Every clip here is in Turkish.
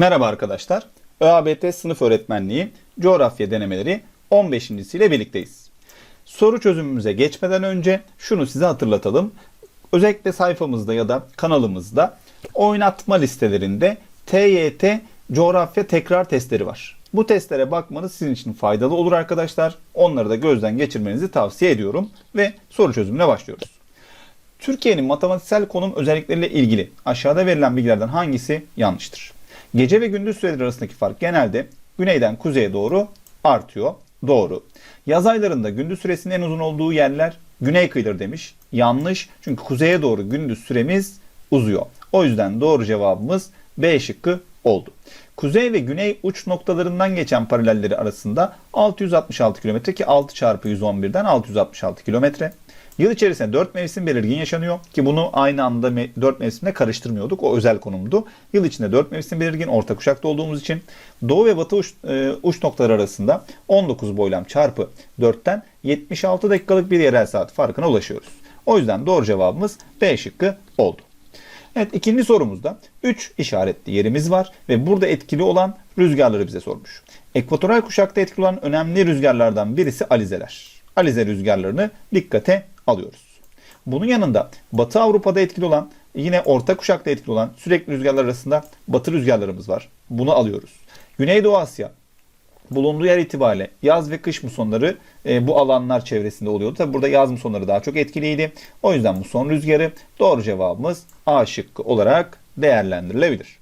Merhaba arkadaşlar. ÖABT sınıf öğretmenliği coğrafya denemeleri 15. ile birlikteyiz. Soru çözümümüze geçmeden önce şunu size hatırlatalım. Özellikle sayfamızda ya da kanalımızda oynatma listelerinde TYT coğrafya tekrar testleri var. Bu testlere bakmanız sizin için faydalı olur arkadaşlar. Onları da gözden geçirmenizi tavsiye ediyorum ve soru çözümüne başlıyoruz. Türkiye'nin matematiksel konum özellikleriyle ilgili aşağıda verilen bilgilerden hangisi yanlıştır? Gece ve gündüz süreleri arasındaki fark genelde güneyden kuzeye doğru artıyor. Doğru. Yaz aylarında gündüz süresinin en uzun olduğu yerler güney kıyıları demiş. Yanlış. Çünkü kuzeye doğru gündüz süremiz uzuyor. O yüzden doğru cevabımız B şıkkı oldu. Kuzey ve güney uç noktalarından geçen paralelleri arasında 666 kilometre ki 6 çarpı 111'den 666 kilometre. Yıl içerisinde 4 mevsim belirgin yaşanıyor ki bunu aynı anda 4 mevsimle karıştırmıyorduk. O özel konumdu. Yıl içinde 4 mevsim belirgin orta kuşakta olduğumuz için doğu ve batı uç, e, uç noktaları arasında 19 boylam çarpı 4'ten 76 dakikalık bir yerel saat farkına ulaşıyoruz. O yüzden doğru cevabımız B şıkkı oldu. Evet ikinci sorumuzda 3 işaretli yerimiz var ve burada etkili olan rüzgarları bize sormuş. Ekvatoral kuşakta etkili olan önemli rüzgarlardan birisi alizeler. Alize rüzgarlarını dikkate alıyoruz. Bunun yanında Batı Avrupa'da etkili olan yine orta kuşakta etkili olan sürekli rüzgarlar arasında batı rüzgarlarımız var. Bunu alıyoruz. Güneydoğu Asya bulunduğu yer itibariyle yaz ve kış musonları e, bu alanlar çevresinde oluyordu. Tabi burada yaz musonları daha çok etkiliydi. O yüzden muson rüzgarı doğru cevabımız A şıkkı olarak değerlendirilebilir.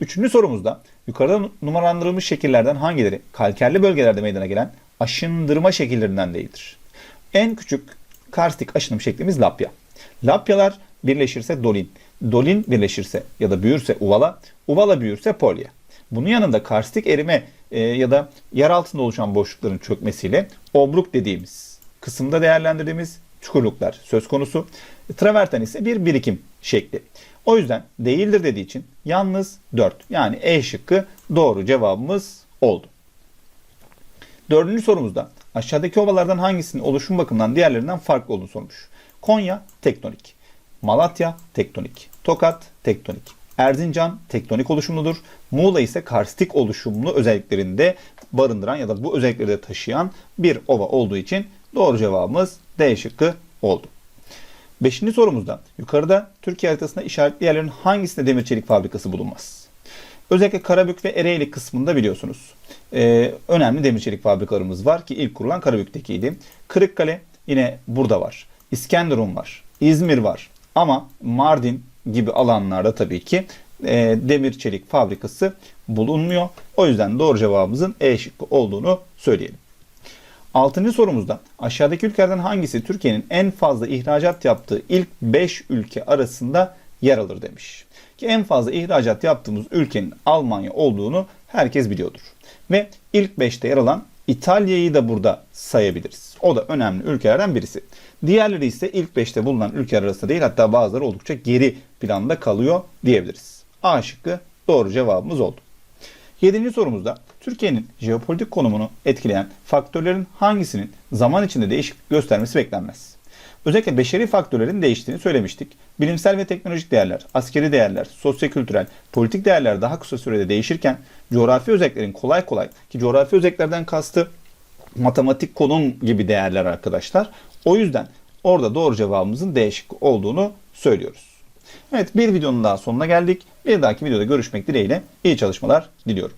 Üçüncü sorumuzda yukarıda numaralandırılmış şekillerden hangileri kalkerli bölgelerde meydana gelen aşındırma şekillerinden değildir? En küçük karstik aşınım şeklimiz lapya. Lapyalar birleşirse dolin. Dolin birleşirse ya da büyürse uvala. Uvala büyürse polya. Bunun yanında karstik erime e, ya da yer altında oluşan boşlukların çökmesiyle obruk dediğimiz kısımda değerlendirdiğimiz çukurluklar söz konusu. Traverten ise bir birikim şekli. O yüzden değildir dediği için yalnız 4 yani E şıkkı doğru cevabımız oldu. Dördüncü sorumuzda aşağıdaki ovalardan hangisinin oluşum bakımından diğerlerinden farklı olduğunu sormuş. Konya tektonik, Malatya tektonik, Tokat tektonik, Erzincan tektonik oluşumludur. Muğla ise karstik oluşumlu özelliklerinde barındıran ya da bu özellikleri de taşıyan bir ova olduğu için doğru cevabımız D şıkkı oldu. Beşinci sorumuzda yukarıda Türkiye haritasında işaretli yerlerin hangisinde demir çelik fabrikası bulunmaz? Özellikle Karabük ve Ereğli kısmında biliyorsunuz. Ee, önemli demir çelik fabrikalarımız var ki ilk kurulan Karabük'tekiydi. Kırıkkale yine burada var. İskenderun var. İzmir var. Ama Mardin gibi alanlarda tabii ki e, demir çelik fabrikası bulunmuyor. O yüzden doğru cevabımızın E şıkkı olduğunu söyleyelim. Altıncı sorumuzda aşağıdaki ülkelerden hangisi Türkiye'nin en fazla ihracat yaptığı ilk 5 ülke arasında yer alır demiş. Ki en fazla ihracat yaptığımız ülkenin Almanya olduğunu herkes biliyordur. Ve ilk 5'te yer alan İtalya'yı da burada sayabiliriz. O da önemli ülkelerden birisi. Diğerleri ise ilk 5'te bulunan ülkeler arasında değil hatta bazıları oldukça geri planda kalıyor diyebiliriz. A şıkkı doğru cevabımız oldu. Yedinci sorumuzda Türkiye'nin jeopolitik konumunu etkileyen faktörlerin hangisinin zaman içinde değişiklik göstermesi beklenmez? Özellikle beşeri faktörlerin değiştiğini söylemiştik. Bilimsel ve teknolojik değerler, askeri değerler, sosyokültürel, politik değerler daha kısa sürede değişirken coğrafi özelliklerin kolay kolay ki coğrafi özelliklerden kastı matematik konum gibi değerler arkadaşlar. O yüzden orada doğru cevabımızın D şıkkı olduğunu söylüyoruz. Evet bir videonun daha sonuna geldik. Bir dahaki videoda görüşmek dileğiyle iyi çalışmalar diliyorum.